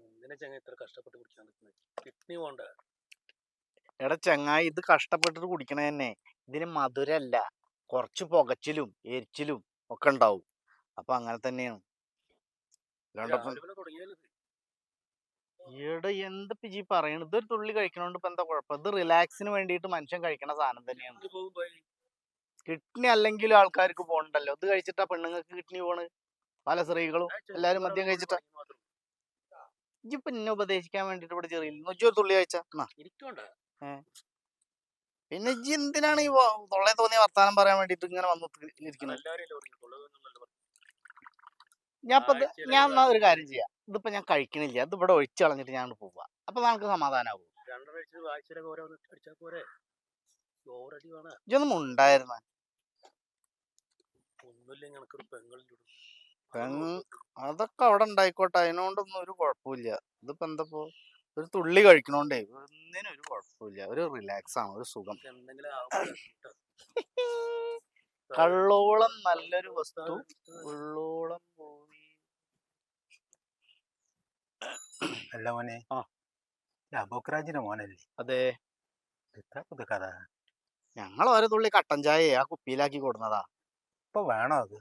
എന്തിനാ ചങ്ങ ഇത്ര കഷ്ടപ്പെട്ട് കുടിക്കാൻ നിൽക്കുന്നത് കിഡ്നി പോണ്ട. എടാ ചങ്ങായി ഇത് കഷ്ടപ്പെട്ടിട്ട് കുടിക്കണ തന്നെ. ഇതിന് മധുരല്ല. കുറച്ച് പുകച്ചിലും എരിച്ചിലും ഒക്കെ ഉണ്ടാവും. അപ്പൊ അങ്ങനെ തന്നെയാണ്? ഈടെ എന്ത് പിജി പറയണത്? ഇതൊരു തുള്ളി കഴിക്കണോണ്ട് ഇപ്പൊ എന്താ കുഴപ്പം? ഇത് റിലാക്സിന് വേണ്ടിയിട്ട് മനുഷ്യൻ കഴിക്കണ സാധനം തന്നെയാണ്. കിഡ്നി അല്ലെങ്കിലും ആൾക്കാർക്ക് പോണ്ടല്ലോ. ഇത് കഴിച്ചിട്ടാ പെണ്ണുങ്ങൾക്ക് കിഡ്നി പോണ്? പല സ്ത്രീകളും എല്ലാരും മദ്യം കഴിച്ചിട്ടാ? ഇപ്പൊ. എന്നെ ഉപദേശിക്കാൻ വേണ്ടിട്ട് ഇവിടെ ചെറിയില്ല ഇജ്ജ് തുള്ളി കഴിച്ചാ. പിന്നെ ഇജ്ജി എന്തിനാണ് ഈ തൊള്ളേ തോന്നിയ വർത്താനം പറയാൻ വേണ്ടിട്ട് ഇങ്ങനെ വന്നു ഇരിക്കുന്നത് ഞാൻ ഇപ്പൊ ഞാൻ എന്നാ ഒരു കാര്യം ചെയ്യാം. ഇതിപ്പോ ഞാൻ കഴിക്കണില്ല. അത് ഇവിടെ ഒഴിച്ചു കളഞ്ഞിട്ട് ഞാൻ പോവാ. അപ്പൊ നമുക്ക് സമാധാനാവും. ഇജ്ജൊന്നും ഉണ്ടായിരുന്ന ഒന്നുമില്ല പെങ്ങളിലൂടെ പെങ്- അതൊക്കെ അവിടെ ഉണ്ടായിക്കോട്ടെ. അതിനോണ്ടൊന്നും ഒരു കുഴപ്പമില്ല. ഇതിപ്പോ എന്തപ്പോ ഒരു തുള്ളി കഴിക്കണോണ്ടേ ഒന്നിനും ഒരു കുഴപ്പമില്ല. ഒരു റിലാക്സ് ആണ് ഒരു സുഖം. കള്ളോളം നല്ലൊരു വസ്തു. ഉള്ളോളം അല്ല മോനെ ആ. അബോക്രാജിന്റെ മോനല്ലേ? അതെ. എത്ര പുതു കഥ ഞങ്ങൾ ഓരോ തുള്ളി കട്ടൻ ചായ ആ കുപ്പിയിലാക്കി കൊടുന്നതാ. ഇപ്പൊ വേണോ അത്?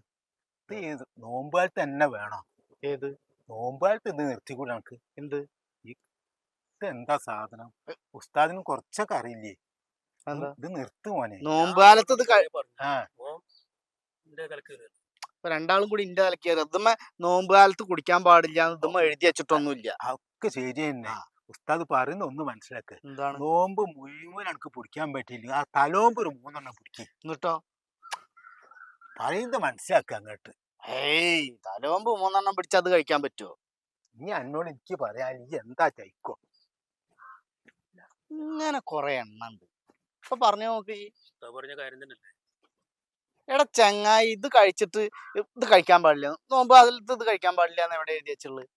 ഇത് ഏത് നോമ്പുകാലത്ത് തന്നെ വേണം. ഏത്? നോമ്പുകാലത്ത് ഇത് നിർത്തിക്കൂടെ നമുക്ക് എന്ത്? ഇത് എന്താ സാധനം? ഉസ്താദിന് കുറച്ചൊക്കെ അറിയില്ലേ? ഇത് നിർത്തു ഇത് നിർത്ത് മോനെ. നോമ്പുകാലത്ത് ഇത്. ഇപ്പൊ രണ്ടാളും കൂടി ഇന്റെ തലക്കേറി ഇതുമ്മ നോമ്പുകാലത്ത് കുടിക്കാൻ പാടില്ല ഇതുമ്മ എഴുതി വെച്ചിട്ടൊന്നുമില്ല. ഒക്കെ ശരി തന്നെ. ഉസ്താദ് പറയുന്ന ഒന്ന് മനസ്സിലാക്ക്. നോമ്പ് മുഴുവൻ എനിക്ക് പിടിക്കാൻ പറ്റിയില്ല ആ തലോമ്പ് ഒരു മൂന്നെണ്ണം പിടിക്കും. എന്നിട്ടോ? പറയുന്നത് മനസ്സിലാക്കുക അങ്ങോട്ട്. ഏയ് തലോമ്പ് മൂന്നെണ്ണം പിടിച്ച് അത് കഴിക്കാൻ പറ്റുമോ ഇനി എന്നോട് എനിക്ക് പറയാൻ ഈ എന്താ ചൈക്കോ ഇങ്ങനെ കൊറേ എണ്ണ ഉണ്ട് ഇപ്പൊ പറഞ്ഞു നോക്ക്. ഈ പറഞ്ഞ കാര്യം തന്നെ എടാ ചങ്ങായി ഇത് കഴിച്ചിട്ട് ഇത് കഴിക്കാൻ പാടില്ല. നോമ്പ് അതിൽ ഇത് കഴിക്കാൻ പാടില്ല എന്ന് എവിടെ എഴുതി വെച്ചുള്ളത്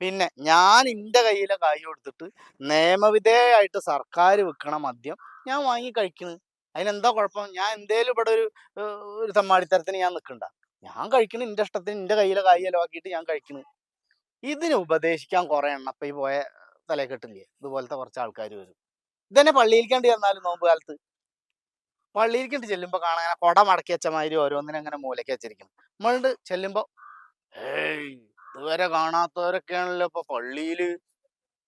പിന്നെ ഞാൻ എന്റെ കയ്യിലെ കായ് കൊടുത്തിട്ട് നിയമവിധേയമായിട്ട് സർക്കാർ വിൽക്കണ മദ്യം ഞാൻ വാങ്ങി കഴിക്കണ്. അതിനെന്താ കുഴപ്പം? ഞാൻ എന്തേലും ഇവിടെ ഒരു ഒരു തമ്മാടിത്തരത്തിന് ഞാൻ നിൽക്കണ്ട ഞാൻ കഴിക്കണ എന്റെ ഇഷ്ടത്തിന് എന്റെ കയ്യിലെ കായ് ചിലവാക്കിയിട്ട് ഞാൻ കഴിക്കണ്. ഇതിന് ഉപദേശിക്കാൻ കുറെ എണ്ണപ്പ ഈ പോയ തലക്കെട്ടില്ലേ ഇതുപോലത്തെ കുറച്ച് ആൾക്കാർ വരും. ഇതന്നെ പള്ളിയിലേക്കാണ്ട് ചെന്നാലും നോമ്പ് കാലത്ത്. പള്ളിയിലേക്കിട്ട് ചെല്ലുമ്പോ കാണാൻ കൊട മടക്കി വെച്ച മാതിരി ഓരോന്നിനും അങ്ങനെ മൂലയ്ക്ക് വെച്ചിരിക്കും നമ്മളുണ്ട് ചെല്ലുമ്പോൾ ഏയ് ഇതുവരെ കാണാത്തവരൊക്കെയാണല്ലോ ഇപ്പൊ പള്ളിയിൽ.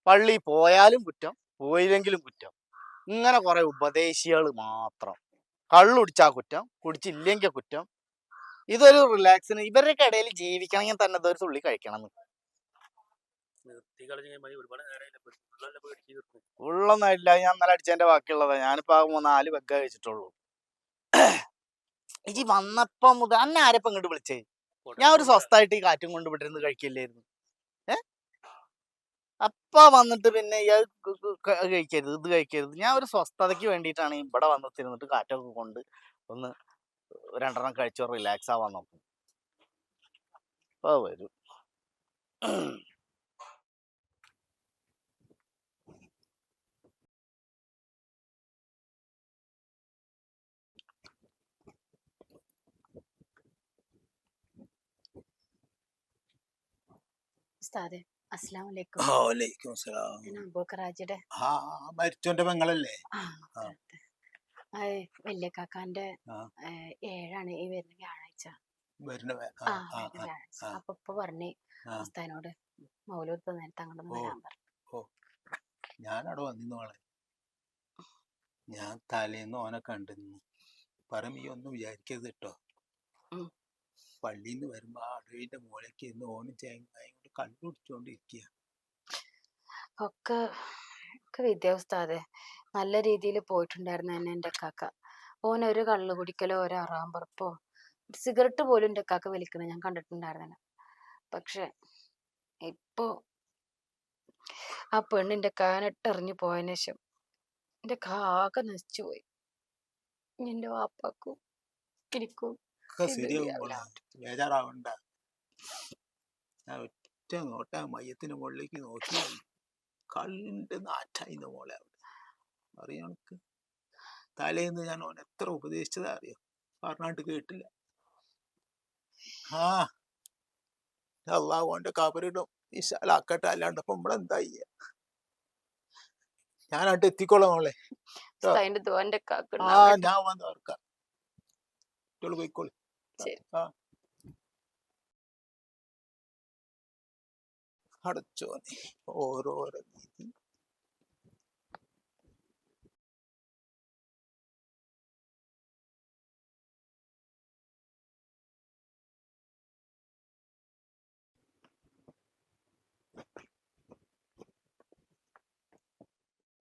പള്ളി പോയാലും കുറ്റം പോയില്ലെങ്കിലും കുറ്റം. ഇങ്ങനെ കുറെ ഉപദേശികൾ മാത്രം. കള്ളുടിച്ചാ കുറ്റം കുടിച്ചില്ലെങ്കിൽ കുറ്റം. ഇതൊരു റിലാക്സിന് ഇവരുടെയൊക്കെ ഇടയിൽ ജീവിക്കണമെങ്കിൽ തന്നെ ഇതൊരു തുള്ളി കഴിക്കണം ഉള്ളൊന്നും ഇല്ല ഞാൻ ഇന്നലെ അടിച്ചതിന്റെ ബാക്കിയുള്ളതാ. ഞാനിപ്പോ നാല് വെക്ക കഴിച്ചിട്ടുള്ളൂ. ഇജി വന്നപ്പോ മുതൽ അന്നെ ആരപ്പം ഇങ്ങോട്ട് വിളിച്ചേ? ഞാൻ ഒരു സ്വസ്ഥായിട്ട് ഈ കാറ്റും കൊണ്ട് വിട്ടിരുന്ന് കഴിക്കില്ലായിരുന്നു. അപ്പ വന്നിട്ട് പിന്നെ ഇയാൾ കഴിക്കരുത് ഇത് കഴിക്കരുത്. ഞാൻ ഒരു സ്വസ്ഥതയ്ക്ക് വേണ്ടിയിട്ടാണ് ഇവിടെ വന്ന് തിരുന്നിട്ട് കാറ്റൊക്കെ കൊണ്ട് ഒന്ന് രണ്ടെണ്ണം കഴിച്ചോ റിലാക്സ് ആവാൻ നോക്കും. അപ്പൊ വരും. ഉസ്താദെ അബൂക്കറാജിയുടെ മരിച്ചോന്റെ പെങ്ങളല്ലേ. വലിയ കാക്കാന്റെ ഏഴാണ്. ഈ വരുന്ന വ്യാഴാഴ്ച. അപ്പൊ ഇപ്പൊ പറഞ്ഞ് ആ. ഉസ്താദിനോട് നേരത്തെ അങ്ങോട്ട് ഓ. വരാൻ പറഞ്ഞു. ഞാനവിടെ വന്നിന്നോളെ ഞാൻ തലേന്ന് ഓനെ കണ്ടിരുന്നു പറയും ഈ ഒന്നും വിചാരിക്കരുത് കേട്ടോ പള്ളിന്ന് പള്ളിയിൽ നിന്ന് വരുമ്പോ ആ അടവിന്റെ മൂലയ്ക്ക് ഇന്ന് ഓനും ചേങ്ങായും കൊണ്ട് കണ്ടുപിടിച്ചോണ്ടിരിക്കുക ഒക്കെ ഒക്കെ വിദ്യ ഉസ്താദെ. നല്ല രീതിയിൽ പോയിട്ടുണ്ടായിരുന്നു എന്നെ എന്റെ കാക്ക ഓൻ ഒരു കള്ളു കുടിക്കലോ ഒരു അറാമ്പറപ്പോ സിഗരറ്റ് പോലും എന്റെ കാക്ക വലിക്കുന്നത് ഞാൻ കണ്ടിട്ടുണ്ടായിരുന്നു പക്ഷെ ഇപ്പോ ആ പെണ്ണിന്റെ കാനിട്ടെറിഞ്ഞു പോയതിനു ശേഷം എന്റെ കാക്ക നശിച്ചു പോയി എന്റെ വാപ്പാക്കും എനിക്കും ശരിയാവും ബേജാറാവണ്ട. ഒറ്റ നോട്ട മയത്തിന് മുകളിലേക്ക് നോക്കി കണ്ട് നാറ്റായിന്ന് മോളെ അവിടെ. അറിയാം എനിക്ക് തലേന്ന് ഞാൻ ഓൻ എത്ര ഉപദേശിച്ചതാ അറിയോ? പറഞ്ഞാട്ട് കേട്ടില്ല. ആ അള്ളാഹു അവന്റെ കബറിടും. വിശാലാക്കട്ടെ അല്ലാണ്ട് ഇപ്പൊ നമ്മളെന്താ ചെയ്യാ? ഞാനായിട്ട് എത്തിക്കോളാം മോളെ. ആ ഞാൻ വന്ന് ഓർക്കാം പോയിക്കോളി. ആ. അടച്ചോനെ. ഓരോരോ വിധി